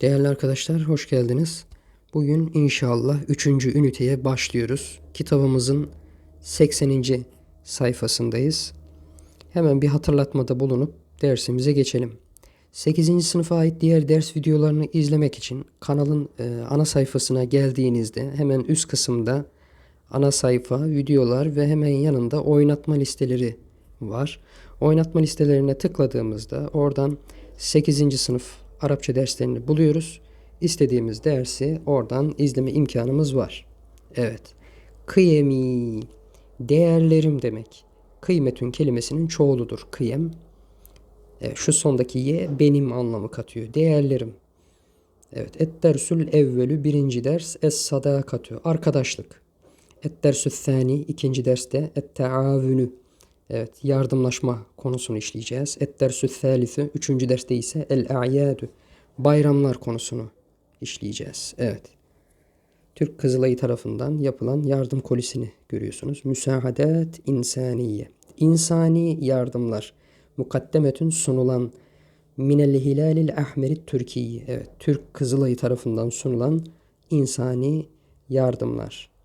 Değerli arkadaşlar hoş geldiniz. Bugün inşallah 3. üniteye başlıyoruz. Kitabımızın 80. sayfasındayız. Hemen bir hatırlatmada bulunup dersimize geçelim. 8. sınıfa ait diğer ders videolarını izlemek için kanalın e, ana sayfasına geldiğinizde hemen üst kısımda ana sayfa, videolar ve hemen yanında oynatma listeleri var. Oynatma listelerine tıkladığımızda oradan 8. sınıf Arapça derslerini buluyoruz. İstediğimiz dersi oradan izleme imkanımız var. Evet. Kıyemi değerlerim demek. Kıymetün kelimesinin çoğuludur. Kıyem. Evet, şu sondaki ye benim anlamı katıyor. Değerlerim. Evet. Et dersül evvelü birinci ders. Es sadakatü. Arkadaşlık. Et dersü thani ikinci derste. Et taavünü. Evet. Yardımlaşma konusunu işleyeceğiz. Et dersü thalitü. Üçüncü derste ise el a'yadü. Bayramlar konusunu işleyeceğiz. Evet. Türk Kızılayı tarafından yapılan yardım kolisini görüyorsunuz. Müsaadet insaniye. İnsani yardımlar. Mukaddemetün sunulan minel hilalil ahmerit Türkiye. Evet, Türk Kızılayı tarafından sunulan insani yardımlar.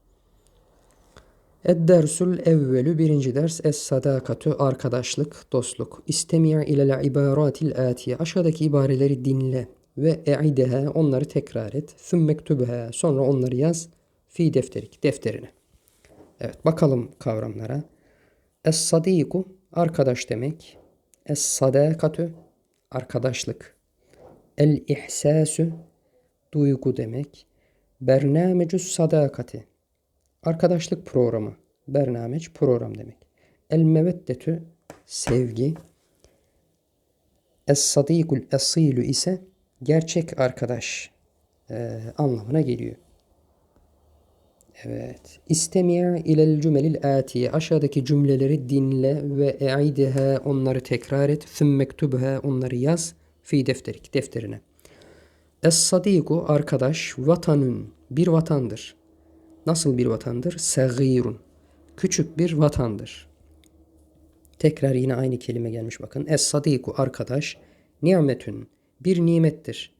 Ed-dersül evvelü birinci ders es sadakatü arkadaşlık, dostluk. İstemi' ilel ibaratil atiye. Aşağıdaki ibareleri dinle ve e'ideha onları tekrar et. Thummektubha sonra onları yaz fi defterik defterine. Evet bakalım kavramlara. Es-sadiku arkadaş demek. Es-sadakatü arkadaşlık. El-ihsasu duygu demek. Bernamecus sadakati arkadaşlık programı. Bernameç program demek. El-meveddetü sevgi. Es-sadikul esilü ise gerçek arkadaş e, anlamına geliyor. Evet. İstemi'a ilel cümelil atiye. Aşağıdaki cümleleri dinle ve e'ideha onları tekrar et. Thummektubha onları yaz. Fi defterik defterine. Es-sadiku arkadaş vatanın bir vatandır. Nasıl bir vatandır? Sagirun. Küçük bir vatandır. Tekrar yine aynı kelime gelmiş bakın. Es-sadiku arkadaş. Nimetün bir nimettir.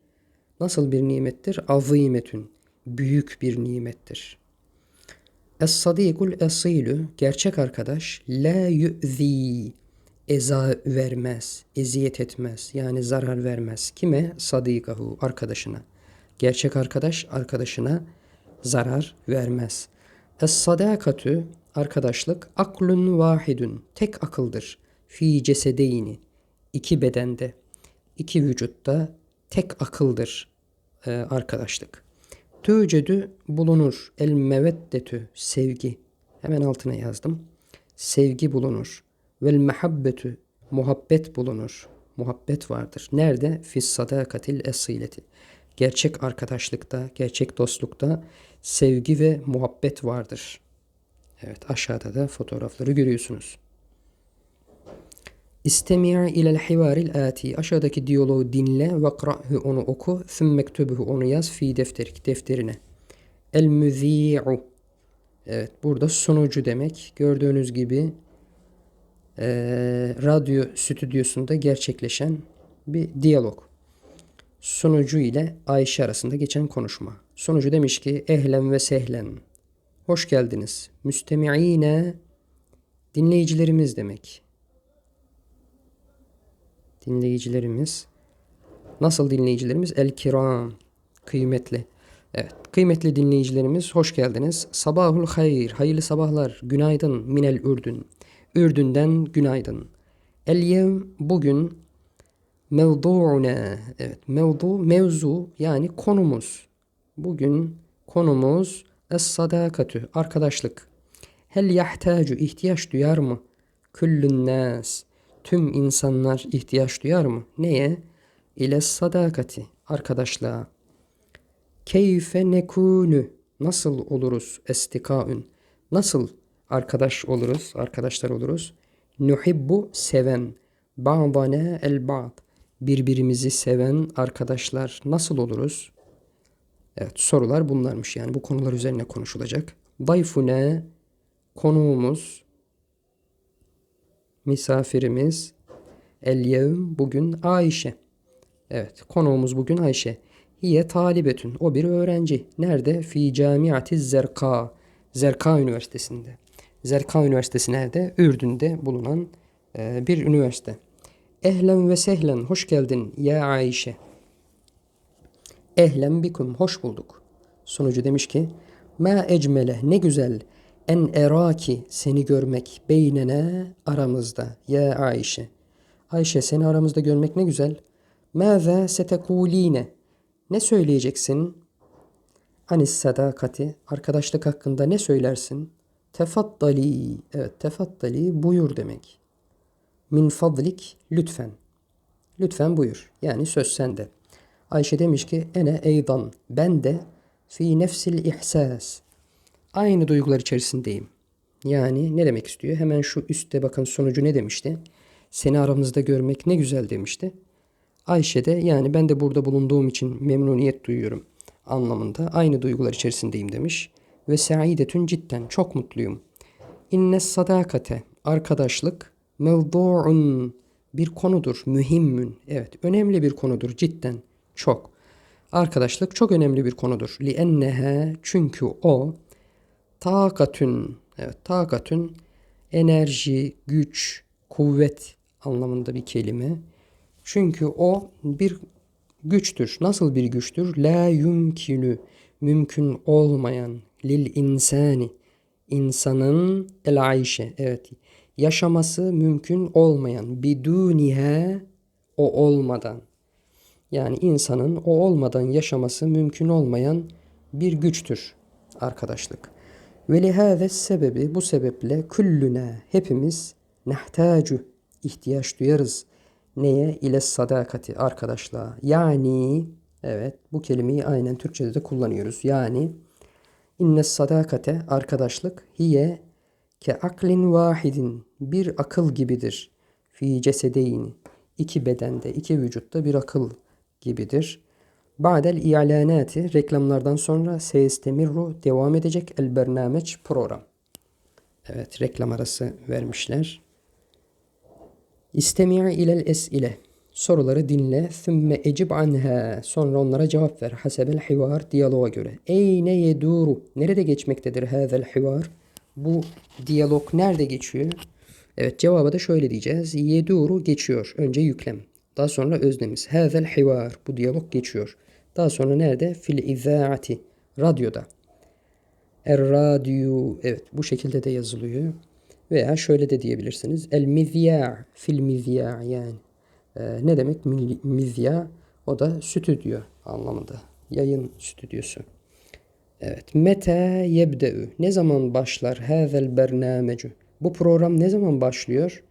Nasıl bir nimettir? Azimetün. Büyük bir nimettir. Es-sadikul esilü gerçek arkadaş la yu'zi eza vermez, eziyet etmez yani zarar vermez. Kime? Sadikahu arkadaşına. Gerçek arkadaş arkadaşına zarar vermez. Es-sadakatü arkadaşlık aklun vahidun tek akıldır. Fi cesedeyni iki bedende iki vücutta tek akıldır e, arkadaşlık. Tücedü bulunur. El meveddetü sevgi. Hemen altına yazdım. Sevgi bulunur. Vel mehabbetü muhabbet bulunur. Muhabbet vardır. Nerede? Fis sadakatil esileti. Gerçek arkadaşlıkta, gerçek dostlukta sevgi ve muhabbet vardır. Evet aşağıda da fotoğrafları görüyorsunuz. İstemi' ilel hivaril ati. Aşağıdaki diyaloğu dinle ve kra'hu onu oku. Thummektubhu onu yaz fi defterik defterine. El müzi'u. Evet burada sunucu demek. Gördüğünüz gibi e, radyo stüdyosunda gerçekleşen bir diyalog. Sunucu ile Ayşe arasında geçen konuşma. Sunucu demiş ki ehlen ve sehlen. Hoş geldiniz. Müstemi'ine dinleyicilerimiz demek dinleyicilerimiz. Nasıl dinleyicilerimiz? El kiram. Kıymetli. Evet. Kıymetli dinleyicilerimiz hoş geldiniz. Sabahul hayır. Hayırlı sabahlar. Günaydın. Minel Ürdün. Ürdün'den günaydın. El yevm bugün mevdu'una. Evet. Mevdu mevzu yani konumuz. Bugün konumuz es sadakatü. Arkadaşlık. Hel yahtacu ihtiyaç duyar mı? Küllün nas tüm insanlar ihtiyaç duyar mı? Neye? İle sadakati, arkadaşlığa. Keyfe nekunu, nasıl oluruz estikaün? Nasıl arkadaş oluruz, arkadaşlar oluruz? Nuhibbu, seven. Ba'dana el ba'd. Birbirimizi seven arkadaşlar nasıl oluruz? Evet sorular bunlarmış yani bu konular üzerine konuşulacak. Dayfune konuğumuz misafirimiz el yevm bugün Ayşe. Evet konuğumuz bugün Ayşe. Hiye talibetün. O bir öğrenci. Nerede? Fi camiati Zerka. Zerka Üniversitesi'nde. Zerka Üniversitesi nerede? Ürdün'de bulunan e, bir üniversite. Ehlen ve sehlen. Hoş geldin ya Ayşe. Ehlen bikum. Hoş bulduk. Sonucu demiş ki Ma ecmele ne güzel en eraki seni görmek beynene aramızda ya Ayşe. Ayşe seni aramızda görmek ne güzel. Mâzâ setekuline ne söyleyeceksin? Anis sadakati arkadaşlık hakkında ne söylersin? Tefaddali evet tefaddali buyur demek. Min fadlik lütfen. Lütfen buyur. Yani söz sende. Ayşe demiş ki ene eydan ben de fi nefsil ihsas. Aynı duygular içerisindeyim. Yani ne demek istiyor? Hemen şu üstte bakın sonucu ne demişti? Seni aramızda görmek ne güzel demişti. Ayşe de yani ben de burada bulunduğum için memnuniyet duyuyorum anlamında aynı duygular içerisindeyim demiş. Ve saidetün cidden çok mutluyum. İnne sadakate arkadaşlık mevdu'un bir konudur. Mühimmün. Evet önemli bir konudur cidden çok. Arkadaşlık çok önemli bir konudur. Li ennehe çünkü o takatün evet takatün enerji, güç, kuvvet anlamında bir kelime. Çünkü o bir güçtür. Nasıl bir güçtür? La yumkinu mümkün olmayan lil insani insanın el ayşe evet yaşaması mümkün olmayan biduniha o olmadan yani insanın o olmadan yaşaması mümkün olmayan bir güçtür arkadaşlık. Ve lihâze sebebi bu sebeple küllüne hepimiz nehtacu ihtiyaç duyarız. Neye? İle sadakati arkadaşlığa. Yani evet bu kelimeyi aynen Türkçe'de de kullanıyoruz. Yani inne sadakate arkadaşlık hiye ke aklin vahidin bir akıl gibidir. Fi cesedeyni iki bedende iki vücutta bir akıl gibidir. Ba'del i'lanati reklamlardan sonra seyestemirru devam edecek el bernameç program. Evet reklam arası vermişler. İstemi' ilel es'ile. Soruları dinle. Thümme ecib anha. Sonra onlara cevap ver. Hasebel hivar. Diyaloğa göre. Eyne yeduru. Nerede geçmektedir hazel hivar? Bu diyalog nerede geçiyor? Evet cevabı da şöyle diyeceğiz. Yeduru geçiyor. Önce yüklem. Daha sonra öznemiz. Hazel hivar. Bu diyalog geçiyor. Daha sonra nerede? Fil izaati. Radyoda. Er radyo. Evet bu şekilde de yazılıyor. Veya şöyle de diyebilirsiniz. El mizya. Fil mizya yani. Ee, ne demek mizya? O da stüdyo anlamında. Yayın stüdyosu. Evet. Mete yebde'ü. Ne zaman başlar? Hazel bernamecu. Bu program ne zaman başlıyor?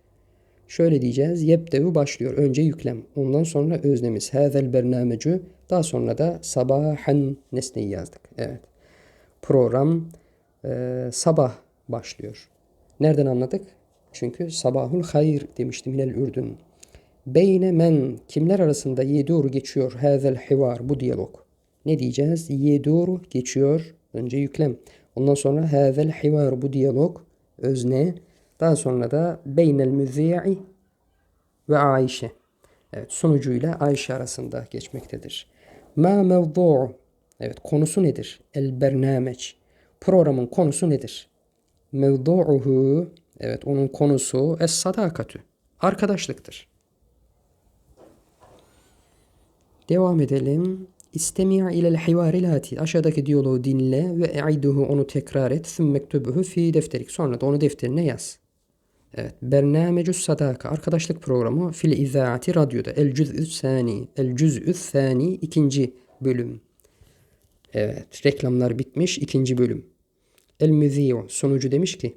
Şöyle diyeceğiz. Yebde'ü başlıyor. Önce yüklem. Ondan sonra öznemiz. Hazel bernamecu. Daha sonra da sabahan nesneyi yazdık. Evet. Program e, sabah başlıyor. Nereden anladık? Çünkü sabahul hayır demiştim minel ürdün. Beyne men kimler arasında yedur geçiyor hazel hivar bu diyalog. Ne diyeceğiz? Yedur geçiyor. Önce yüklem. Ondan sonra hazel hivar bu diyalog özne. Daha sonra da beynel müzi'i ve Ayşe. Evet sonucuyla Ayşe arasında geçmektedir. Ma mevdu'u. Evet konusu nedir? El bernameç. Programın konusu nedir? Mevdu'uhu. Evet onun konusu es sadakatü. Arkadaşlıktır. Devam edelim. İstemi' ilel hivarilati. Aşağıdaki diyaloğu dinle ve e'iduhu onu tekrar et. Sümmektubuhu fi defterik. Sonra da onu defterine yaz. Evet. Bernamecü sadaka. Arkadaşlık programı fil izaati radyoda. El cüz'ü sani. El cüz'ü sani. ikinci bölüm. Evet. Reklamlar bitmiş. ikinci bölüm. El müzi'u. Sonucu demiş ki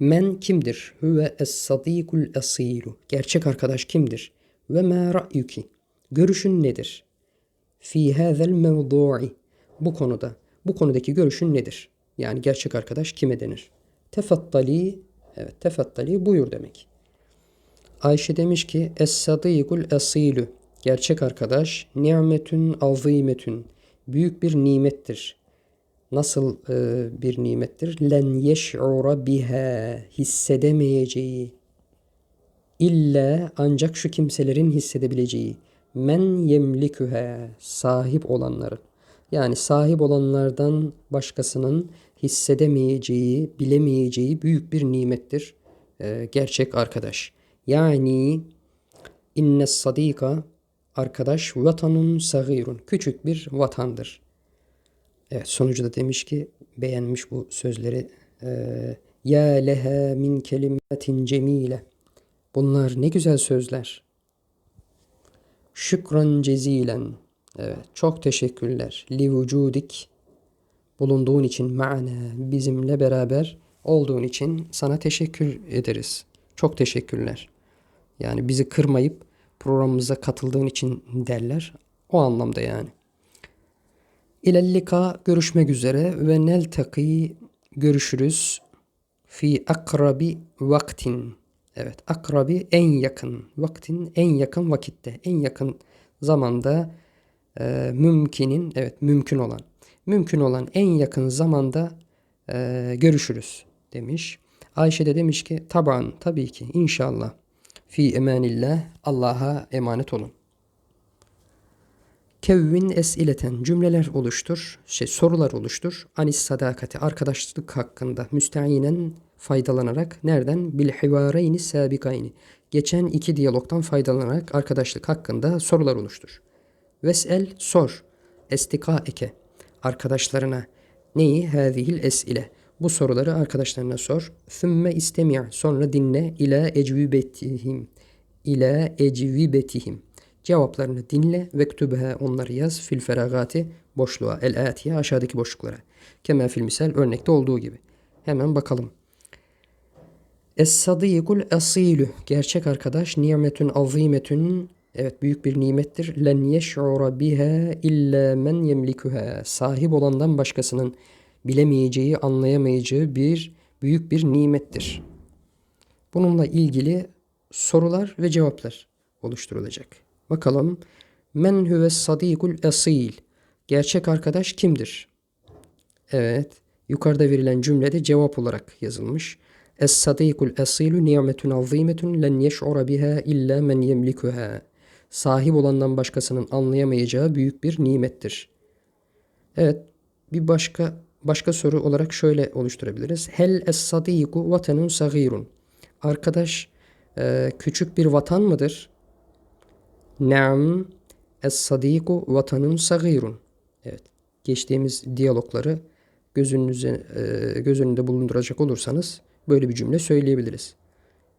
Men kimdir? Huve es-sadikul asilu. Gerçek arkadaş kimdir? Ve ma ra'yuki. Görüşün nedir? Fi hazel mevdu'i. Bu konuda. Bu konudaki görüşün nedir? Yani gerçek arkadaş kime denir? Tefattali. Evet tefattali buyur demek. Ayşe demiş ki Es-sadikul asilu. Gerçek arkadaş nimetün azimetün. Büyük bir nimettir. Nasıl e, bir nimettir? Len yeş'ura biha. Hissedemeyeceği. İlla ancak şu kimselerin hissedebileceği Men yemlikuha sahip olanların. Yani sahip olanlardan başkasının hissedemeyeceği, bilemeyeceği büyük bir nimettir. Ee, gerçek arkadaş. Yani inne sadika arkadaş vatanun sagirun. Küçük bir vatandır. Evet sonucu da demiş ki beğenmiş bu sözleri. Ee, ya leha min kelimetin cemile. Bunlar ne güzel sözler. Şükran cezilen. Evet, çok teşekkürler. Li vücudik. Bulunduğun için ma'ana bizimle beraber olduğun için sana teşekkür ederiz. Çok teşekkürler. Yani bizi kırmayıp programımıza katıldığın için derler. O anlamda yani. İlellika görüşmek üzere ve neltaki görüşürüz fi akrabi vaktin. Evet akrabi en yakın vaktin en yakın vakitte en yakın zamanda e, mümkinin evet mümkün olan mümkün olan en yakın zamanda e, görüşürüz demiş. Ayşe de demiş ki taban tabii ki inşallah fi emanillah Allah'a emanet olun. Kevvin esileten cümleler oluştur, şey sorular oluştur. Anis sadakati arkadaşlık hakkında müsteinen faydalanarak nereden? Bil hivareyni sabikayni. Geçen iki diyalogtan faydalanarak arkadaşlık hakkında sorular oluştur. Vesel sor. Estika eke. Arkadaşlarına neyi? Hâzihil esile. Bu soruları arkadaşlarına sor. Thümme istemi' sonra dinle ila ecvibetihim. İla ecvibetihim. Cevaplarını dinle ve kütübeha onları yaz fil feragati boşluğa el atiye aşağıdaki boşluklara. Kema fil örnekte olduğu gibi. Hemen bakalım. Es-sadîkul asilü. Gerçek arkadaş nimetün azimetün. Evet büyük bir nimettir. Len yeş'ura biha illa men yemlikuha. Sahip olandan başkasının bilemeyeceği, anlayamayacağı bir büyük bir nimettir. Bununla ilgili sorular ve cevaplar oluşturulacak. Bakalım. Men huves sadikul asil. Gerçek arkadaş kimdir? Evet. Yukarıda verilen cümlede cevap olarak yazılmış. Es-sadikul asilu nimetun azimetun len yeş'ura biha illa men yemlikuha. Sahip olandan başkasının anlayamayacağı büyük bir nimettir. Evet, bir başka başka soru olarak şöyle oluşturabiliriz. Hel es-sadiku vatanun sagirun. Arkadaş küçük bir vatan mıdır? Naam es-sadiku vatanun sagirun. Evet. Geçtiğimiz diyalogları gözünüze, e, göz önünde bulunduracak olursanız Böyle bir cümle söyleyebiliriz.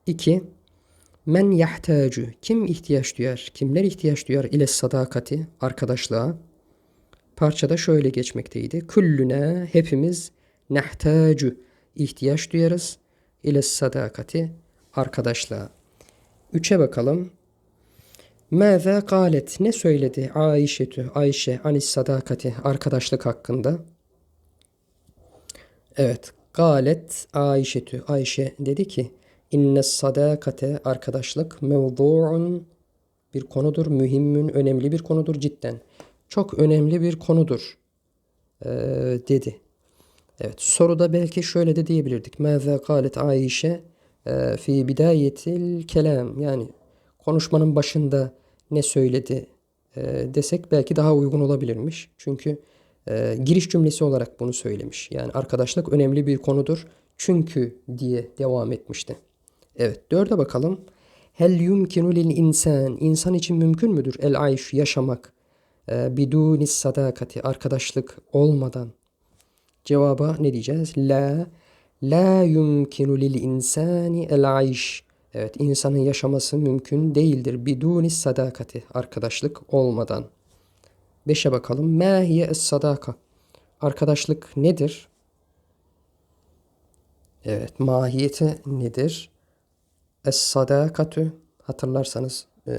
2. Men yahtacu. Kim ihtiyaç duyar? Kimler ihtiyaç duyar ile sadakati, arkadaşlığa? Parçada şöyle geçmekteydi. Küllüne hepimiz nehtacu ihtiyaç duyarız ile sadakati, arkadaşlığa. Üçe bakalım. Mâze galet ne söyledi Ayşetü Ayşe anis sadakati arkadaşlık hakkında? Evet Galet Ayşetü Ayşe dedi ki inne sadakate arkadaşlık mevdu'un bir konudur. Mühimmün önemli bir konudur cidden. Çok önemli bir konudur ee, dedi. Evet soruda belki şöyle de diyebilirdik. Mâze galet Ayşe e, fi bidayetil kelam yani konuşmanın başında ne söyledi e, desek belki daha uygun olabilirmiş. Çünkü e, giriş cümlesi olarak bunu söylemiş. Yani arkadaşlık önemli bir konudur. Çünkü diye devam etmişti. Evet dörde bakalım. Hel yumkinu lil insan. İnsan için mümkün müdür el ayş yaşamak? E, bidunis sadakati arkadaşlık olmadan. Cevaba ne diyeceğiz? La la yumkinu lil insani el ayş. Evet insanın yaşaması mümkün değildir. Bidunis sadakati arkadaşlık olmadan. Beşe bakalım. Ma hiye es sadaka. Arkadaşlık nedir? Evet, mahiyeti nedir? Es sadakatü hatırlarsanız e,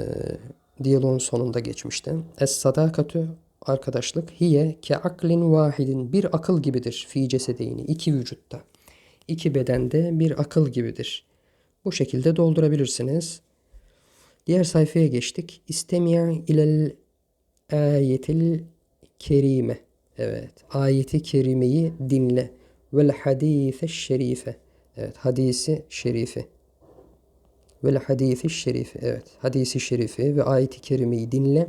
diyaloğun sonunda geçmişti. Es sadakatü arkadaşlık hiye ke aklin vahidin bir akıl gibidir fi cesedeyni iki vücutta. iki bedende bir akıl gibidir. Bu şekilde doldurabilirsiniz. Diğer sayfaya geçtik. İstemiya ilel ayetil kerime. Evet. Ayeti kerimeyi dinle. Vel hadise şerife. Evet. Hadisi şerifi. Vel hadisi şerifi. Evet. Hadisi şerifi ve ayeti kerimeyi dinle.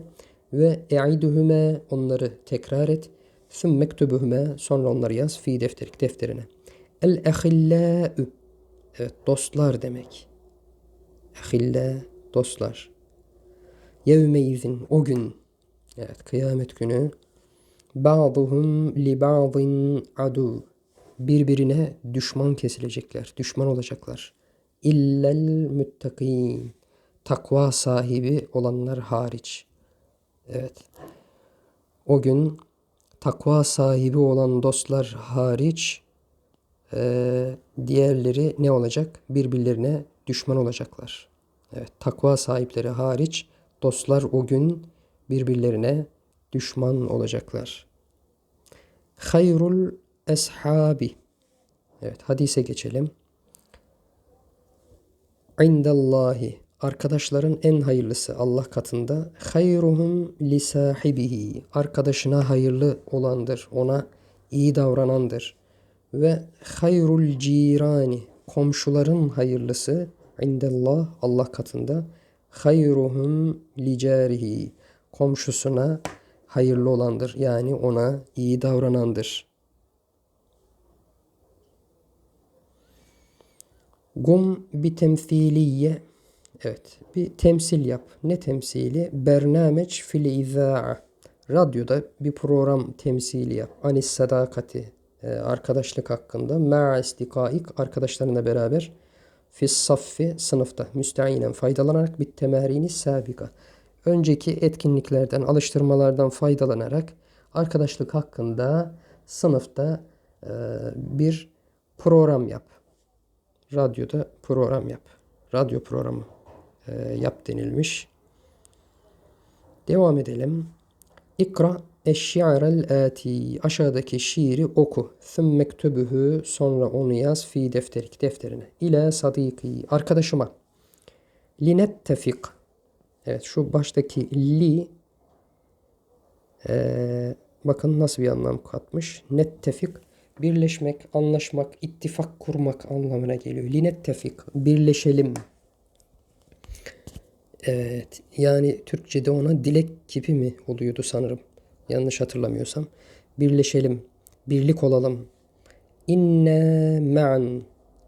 Ve e'iduhüme onları tekrar et. Sümme ektubuhüme sonra onları yaz fi defterik defterine. El ehillâ'ü. Evet dostlar demek. Ehillâ dostlar. Yevmeizin o gün. Evet kıyamet günü. Ba'duhum li ba'din adu. Birbirine düşman kesilecekler. Düşman olacaklar. İllel müttakîn. Takva sahibi olanlar hariç. Evet. O gün takva sahibi olan dostlar hariç eee, diğerleri ne olacak? Birbirlerine düşman olacaklar. Evet, takva sahipleri hariç dostlar o gün birbirlerine düşman olacaklar. Hayrul eshabi. Evet, hadise geçelim. İndallahi arkadaşların en hayırlısı Allah katında hayruhum li sahibihi arkadaşına hayırlı olandır ona iyi davranandır ve hayrul cirani komşuların hayırlısı indallah Allah katında hayruhum li carihi komşusuna hayırlı olandır yani ona iyi davranandır. Gum bir temsiliye. Evet, bir temsil yap. Ne temsili? Bernameç fil izaa. Radyoda bir program temsili yap. Anis sadakati. E, Arkadaşlık hakkında. Ma'a istikaik. Arkadaşlarına beraber. Fis saffi. Sınıfta. Müsteinen faydalanarak bir temerini sabika. Önceki etkinliklerden, alıştırmalardan faydalanarak arkadaşlık hakkında sınıfta e, bir program yap radyoda program yap. Radyo programı e, yap denilmiş. Devam edelim. İkra eşşi'rel ati. Aşağıdaki şiiri oku. Thümme ektubuhu. Sonra onu yaz fi defterik defterine. İle sadiki. Arkadaşıma. Linettefik. Evet şu baştaki li e, bakın nasıl bir anlam katmış. Nettefik birleşmek, anlaşmak, ittifak kurmak anlamına geliyor. Linettefik, birleşelim. Evet, yani Türkçe'de ona dilek kipi mi oluyordu sanırım. Yanlış hatırlamıyorsam. Birleşelim, birlik olalım. İnne ma'an,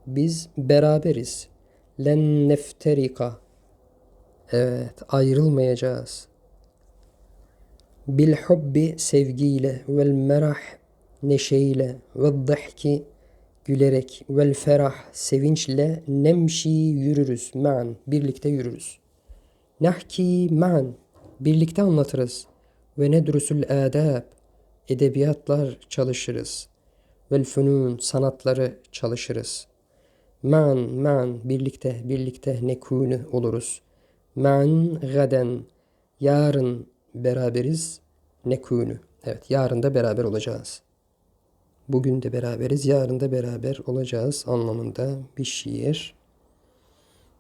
biz beraberiz. Len nefterika, evet ayrılmayacağız. Bil hubbi sevgiyle vel merah neşeyle ve dahki gülerek vel ferah sevinçle nemşi yürürüz ma'an birlikte yürürüz. Nahki ma'an birlikte anlatırız ve nedrusul adab edebiyatlar çalışırız. Vel fünun sanatları çalışırız. Ma'an ma'an birlikte birlikte nekûnü oluruz. Ma'an gaden yarın beraberiz nekûnü. Evet yarın da beraber olacağız. Bugün de beraberiz, yarın da beraber olacağız anlamında bir şiir.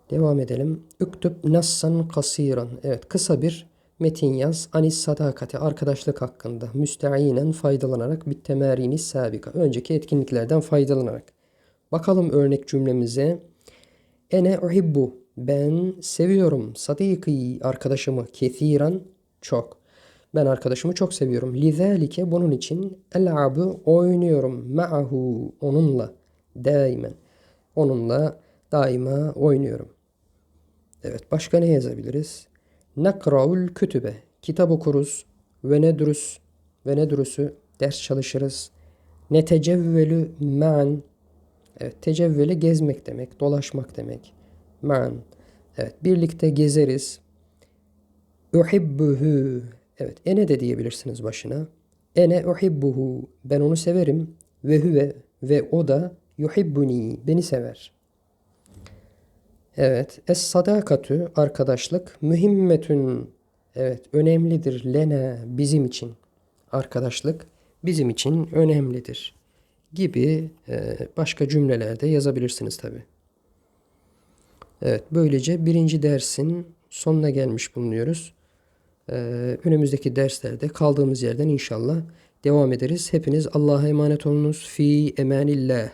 Devam edelim. Üktüb nassan kasiran. Evet kısa bir metin yaz. Anis sadakati arkadaşlık hakkında. Müsteinen faydalanarak bir temerini sabika. Önceki etkinliklerden faydalanarak. Bakalım örnek cümlemize. Ene uhibbu. Ben seviyorum. Sadiki arkadaşımı. Kethiran çok. Ben arkadaşımı çok seviyorum. Lizalike bunun için el'abu oynuyorum. Ma'ahu onunla. Daimen. Onunla daima oynuyorum. Evet başka ne yazabiliriz? Nakraul kütübe. Kitap okuruz. Ve nedrus. Ve nedrusu. Ders çalışırız. Netecevvelü ma'an. Evet tecevveli gezmek demek. Dolaşmak demek. Ma'an. Evet birlikte gezeriz. Uhibbuhu. Evet ene de diyebilirsiniz başına. Ene uhibbuhu. Ben onu severim. Ve huve ve o da yuhibbuni. Beni sever. Evet. Es sadakatü arkadaşlık mühimmetün. Evet önemlidir. Lena bizim için. Arkadaşlık bizim için önemlidir. Gibi e, başka cümlelerde yazabilirsiniz tabi. Evet böylece birinci dersin sonuna gelmiş bulunuyoruz. Ee, önümüzdeki derslerde kaldığımız yerden inşallah devam ederiz. Hepiniz Allah'a emanet olunuz. Fi emanillah.